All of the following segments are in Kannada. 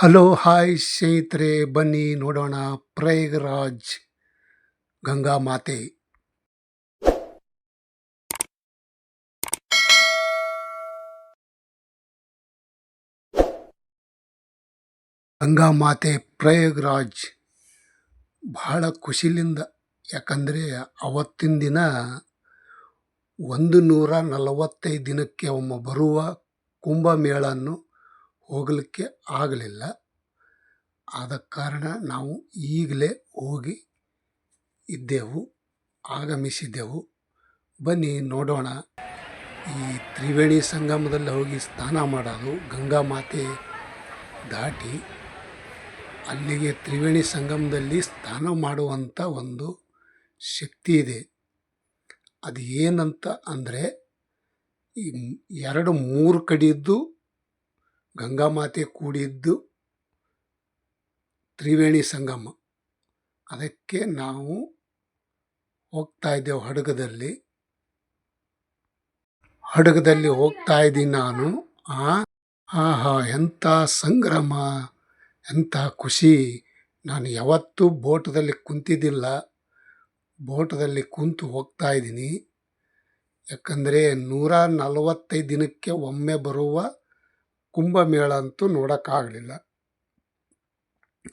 ಹಲೋ, ಹಾಯ್ ಸ್ನೇಹಿತರೆ, ಬನ್ನಿ ನೋಡೋಣ ಪ್ರಯಾಗ್ರಾಜ್ ಗಂಗಾ ಮಾತೆ. ಗಂಗಾ ಮಾತೆ ಪ್ರಯಾಗ್ರಾಜ್ ಬಹಳ ಖುಷಿಲಿಂದ, ಯಾಕಂದರೆ ಅವತ್ತಿನ ದಿನ ಒಂದು ನೂರ ನಲವತ್ತೈದು ದಿನಕ್ಕೆ ಒಮ್ಮೆ ಬರುವ ಕುಂಭಮೇಳನ್ನು ಹೋಗಲಿಕ್ಕೆ ಆಗಲಿಲ್ಲ. ಆದ ಕಾರಣ ನಾವು ಈಗಲೇ ಹೋಗಿ ಇದ್ದೆವು, ಆಗಮಿಸಿದ್ದೆವು. ಬನ್ನಿ ನೋಡೋಣ. ಈ ತ್ರಿವೇಣಿ ಸಂಗಮದಲ್ಲಿ ಹೋಗಿ ಸ್ನಾನ ಮಾಡೋದು ಗಂಗಾ ಮಾತೆ ದಾಟಿ ಅಲ್ಲಿಗೆ ತ್ರಿವೇಣಿ ಸಂಗಮದಲ್ಲಿ ಸ್ನಾನ ಮಾಡುವಂಥ ಒಂದು ಶಕ್ತಿ ಇದೆ. ಅದು ಏನಂತ ಅಂದರೆ, ಈ ಎರಡು ಮೂರು ಕಡೆಯದ್ದು ಗಂಗಾ ಮಾತೆ ಕೂಡಿದ್ದು ತ್ರಿವೇಣಿ ಸಂಗಮ. ಅದಕ್ಕೆ ನಾವು ಹೋಗ್ತಾ ಇದ್ದೆವು ಹಡಗದಲ್ಲಿ. ಹಡಗದಲ್ಲಿ ಹೋಗ್ತಾ ಇದ್ದೀನಿ ನಾನು. ಆ, ಆಹಾ, ಎಂಥ ಸಂಗ್ರಮ, ಎಂಥ ಖುಷಿ. ನಾನು ಯಾವತ್ತೂ ಬೋಟದಲ್ಲಿ ಕುಂತಿದ್ದಿಲ್ಲ. ಬೋಟದಲ್ಲಿ ಕುಂತು ಹೋಗ್ತಾ ಇದ್ದೀನಿ. ಯಾಕಂದರೆ ನೂರ ನಲವತ್ತೈದು ದಿನಕ್ಕೆ ಒಮ್ಮೆ ಬರುವ ಕುಂಭಮೇಳ ಅಂತೂ ನೋಡೋಕ್ಕಾಗಲಿಲ್ಲ.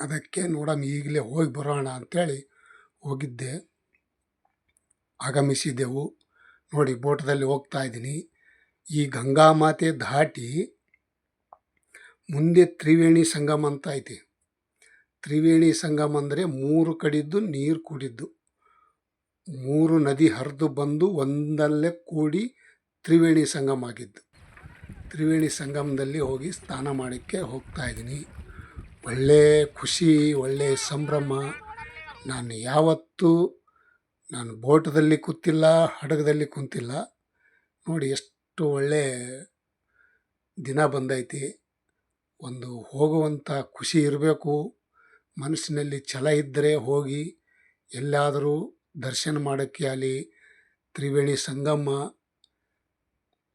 ಅದಕ್ಕೆ ನೋಡೋಣ ಈಗಲೇ ಹೋಗಿ ಬರೋಣ ಅಂಥೇಳಿ ಹೋಗಿದ್ದೆ. ಆಗಮಿಸಿದೆವು. ನೋಡಿ ಬೋಟದಲ್ಲಿ ಹೋಗ್ತಾ ಇದ್ದೀನಿ. ಈ ಗಂಗಾ ಮಾತೆ ದಾಟಿ ಮುಂದೆ ತ್ರಿವೇಣಿ ಸಂಗಮ ಅಂತ ಐತಿ. ತ್ರಿವೇಣಿ ಸಂಗಮ ಅಂದರೆ ಮೂರು ಕಡಿದ್ದು ನೀರು ಕೂಡಿದ್ದು. ಮೂರು ನದಿ ಹರಿದು ಬಂದು ಒಂದಲ್ಲೇ ಕೂಡಿ ತ್ರಿವೇಣಿ ಸಂಗಮ ಆಗಿದ್ದು. ತ್ರಿವೇಣಿ ಸಂಗಮದಲ್ಲಿ ಹೋಗಿ ಸ್ನಾನ ಮಾಡೋಕ್ಕೆ ಹೋಗ್ತಾ ಇದ್ದೀನಿ. ಒಳ್ಳೆ ಖುಷಿ, ಒಳ್ಳೆ ಸಂಭ್ರಮ. ನಾನು ಯಾವತ್ತೂ ನಾನು ಬೋಟದಲ್ಲಿ ಕೂತಿಲ್ಲ, ಹಡಗದಲ್ಲಿ ಕುಂತಿಲ್ಲ. ನೋಡಿ ಎಷ್ಟು ಒಳ್ಳೆ ದಿನ ಬಂದೈತಿ. ಒಂದು ಹೋಗುವಂಥ ಖುಷಿ ಇರಬೇಕು. ಮನಸ್ಸಿನಲ್ಲಿ ಛಲ ಇದ್ದರೆ ಹೋಗಿ, ಎಲ್ಲಾದರೂ ದರ್ಶನ ಮಾಡೋಕ್ಕೆ ಅಲ್ಲಿ ತ್ರಿವೇಣಿ ಸಂಗಮ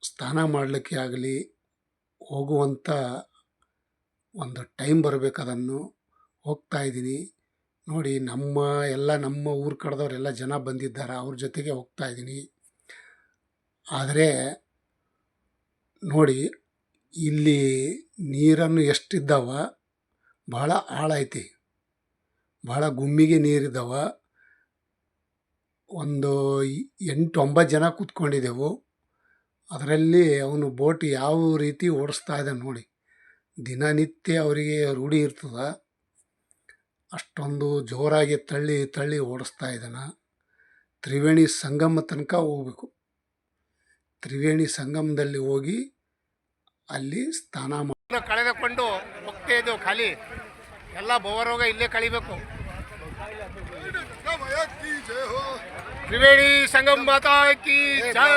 ಸ್ನಾನ ಮಾಡಲಿಕ್ಕೆ ಆಗಲಿ ಹೋಗುವಂಥ ಒಂದು ಟೈಮ್ ಬರಬೇಕದನ್ನು ಹೋಗ್ತಾ ಇದ್ದೀನಿ. ನೋಡಿ ನಮ್ಮ ಎಲ್ಲ ನಮ್ಮ ಊರು ಕಡೆದವರೆಲ್ಲ ಜನ ಬಂದಿದ್ದಾರೆ. ಅವ್ರ ಜೊತೆಗೆ ಹೋಗ್ತಾ ಇದ್ದೀನಿ. ಆದರೆ ನೋಡಿ ಇಲ್ಲಿ ನೀರನ್ನು ಎಷ್ಟಿದ್ದಾವ? ಭಾಳ ಆಳ ಐತಿ ಭಾಳ ಗುಮ್ಮಿಗೆ ನೀರಿದ್ದಾವ. ಒಂದು ಎಂಟು ಒಂಬತ್ತು ಜನ ಕೂತ್ಕೊಂಡಿದ್ದೆವು ಅದರಲ್ಲಿ ಅವನು ಬೋಟ್ ಯಾವ ರೀತಿ ಓಡಿಸ್ತಾ ಇದ್ದಾನೆ ನೋಡಿ. ದಿನನಿತ್ಯ ಅವರಿಗೆ ರೂಢಿ ಇರ್ತದೆ. ಅಷ್ಟೊಂದು ಜೋರಾಗಿ ತಳ್ಳಿ ತಳ್ಳಿ ಓಡಿಸ್ತಾ ಇದ್ದಾನೆ. ತ್ರಿವೇಣಿ ಸಂಗಮ ತನಕ ಹೋಗ್ಬೇಕು. ತ್ರಿವೇಣಿ ಸಂಗಮದಲ್ಲಿ ಹೋಗಿ ಅಲ್ಲಿ ಸ್ನಾನ ಮಾಡಿ ಕಳೆದುಕೊಂಡು ಹೋಗ್ತಾ ಇದ್ದೆವು ಖಾಲಿ. ಎಲ್ಲ ಬೋವರೋಗ ಇಲ್ಲೇ ಕಳಿಬೇಕು. ತ್ರಿವೇಣಿ ಸಂಗಮ ಮಾತಾ ಕಿ ಜೈ.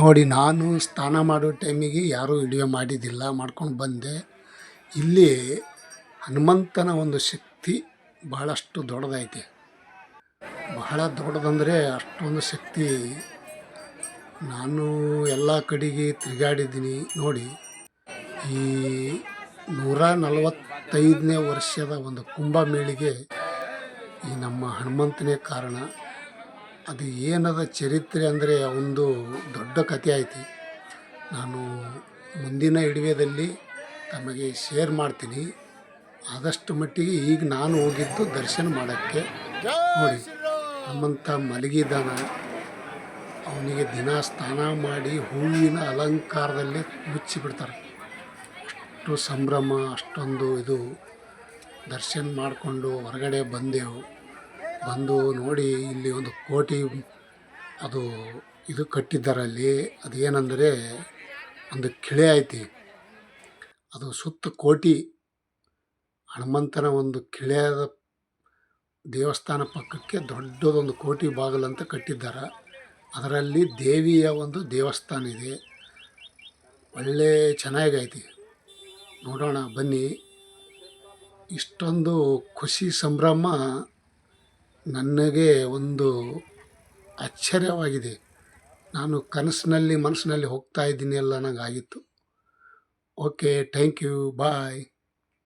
ನೋಡಿ, ನಾನು ಸ್ನಾನ ಮಾಡೋ ಟೈಮಿಗೆ ಯಾರೂ ವಿಡಿಯೋ ಮಾಡಿದ್ದಿಲ್ಲ, ಮಾಡ್ಕೊಂಡು ಬಂದೆ. ಇಲ್ಲಿ ಹನುಮಂತನ ಒಂದು ಶಕ್ತಿ ಭಾಳಷ್ಟು ದೊಡ್ಡದೈತೆ. ಬಹಳ ದೊಡ್ಡದಂದರೆ ಅಷ್ಟೊಂದು ಶಕ್ತಿ ನಾನು ಎಲ್ಲ ಕಡೆಗೆ ತಿರುಗಾಡಿದ್ದೀನಿ. ನೋಡಿ, ಈ ನೂರ ನಲವತ್ತೈದನೇ ವರ್ಷದ ಒಂದು ಕುಂಭಮೇಳಿಗೆ ಈ ನಮ್ಮ ಹನುಮಂತನೇ ಕಾರಣ. ಅದು ಏನದ ಚರಿತ್ರೆ ಅಂದರೆ ಒಂದು ದೊಡ್ಡ ಕಥೆ ಐತಿ ನಾನು ಮುಂದಿನ ಇಡುವೆದಲ್ಲಿ ತಮಗೆ ಶೇರ್ ಮಾಡ್ತೀನಿ. ಆದಷ್ಟು ಮಟ್ಟಿಗೆ ಈಗ ನಾನು ಹೋಗಿದ್ದು ದರ್ಶನ ಮಾಡೋಕ್ಕೆ. ನೋಡಿ, ನಮ್ಮಂಥ ಮಲಗಿದಾನ, ಅವನಿಗೆ ದಿನ ಸ್ನಾನ ಮಾಡಿ ಹೂವಿನ ಅಲಂಕಾರದಲ್ಲಿ ಮುಚ್ಚಿಬಿಡ್ತಾರೆ ಅಷ್ಟು ಸಂಭ್ರಮ, ಅಷ್ಟೊಂದು ಇದು ದರ್ಶನ ಮಾಡಿಕೊಂಡು ಹೊರಗಡೆ ಬಂದೆವು. ಬಂದು ನೋಡಿ ಇಲ್ಲಿ ಒಂದು ಕೋಟಿ ಅದು ಇದು ಕಟ್ಟಿದ್ದಾರೆ ಅಲ್ಲಿ ಅದು ಏನಂದರೆ ಒಂದು ಕಿಳೆ ಐತಿ. ಅದು ಸುತ್ತ ಕೋಟಿ. ಹನುಮಂತನ ಒಂದು ಕಿಳೆಯಾದ ದೇವಸ್ಥಾನ ಪಕ್ಕಕ್ಕೆ ದೊಡ್ಡದೊಂದು ಕೋಟಿ ಬಾಗಿಲು ಅಂತ ಕಟ್ಟಿದ್ದಾರೆ. ಅದರಲ್ಲಿ ದೇವಿಯ ಒಂದು ದೇವಸ್ಥಾನ ಇದೆ. ಒಳ್ಳೆ ಚೆನ್ನಾಗೈತಿ. ನೋಡೋಣ ಬನ್ನಿ. ಇಷ್ಟೊಂದು ಖುಷಿ ಸಂಭ್ರಮ ನನಗೆ ಒಂದು ಆಶ್ಚರ್ಯವಾಗಿದೆ. ನಾನು ಕನಸಿನಲ್ಲಿ ಮನಸ್ಸಿನಲ್ಲಿ ಹೋಗ್ತಾ ಇದ್ದೀನಿ ಅಲ್ಲ ನನಗೆ ಆಗಿತ್ತು ಓಕೆ, ಥ್ಯಾಂಕ್ ಯು, ಬಾಯ್.